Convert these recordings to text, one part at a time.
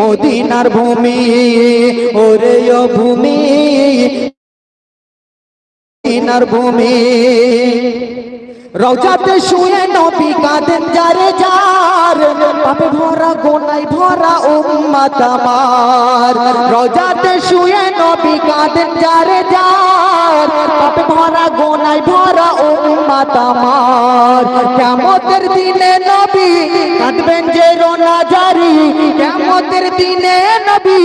মদিনার ভূমি, ওরে ও ভূমি। মদিনার ভূমি। রওজাতে শুয়ে নবী কাঁদেন, যারে যার পাপে ভরা গোনাই ভরা উম্মত আমার। রওজাতে শুয়ে নবী কাঁদেন, যারে যার পাপে ভরা গোনাই ভরা উম্মত আমার। কিয়ামতের দিনে নবী কাঁদবেন যে রোনা জারি। কিয়ামতের দিনে নবী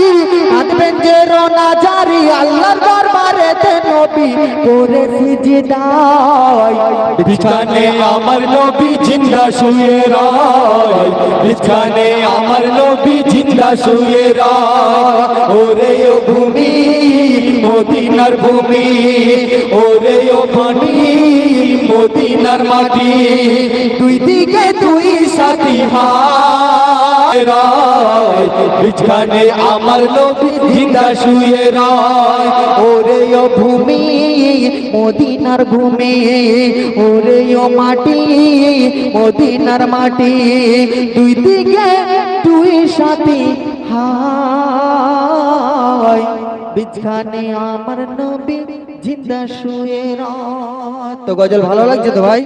কাঁদবেন যে রোনা জারি। আল্লাহর দরবারেতে নবী করে সিজদায়। বিছানে আমার নবী জিন্দা শুয়ে রায়। বিছানে আমার নবী জিন্দা শুয়ে রায়। মদিনার ভূমি ওরে ও পানি মদিনার মাটি। দুই দিকে দুই সাথী রায় আমার নবী জিন্দা শুয়ে রায়। ওরে ও ভূমি, মদিনার ভূমি। ওরে ও মাটি, মদিনার মাটি। দুই দিকে দুই সাথী হায় বিছানে আমার নবী জিন্দা শুয়ে রাত। তো গজল ভালো লাগছে তো ভাই?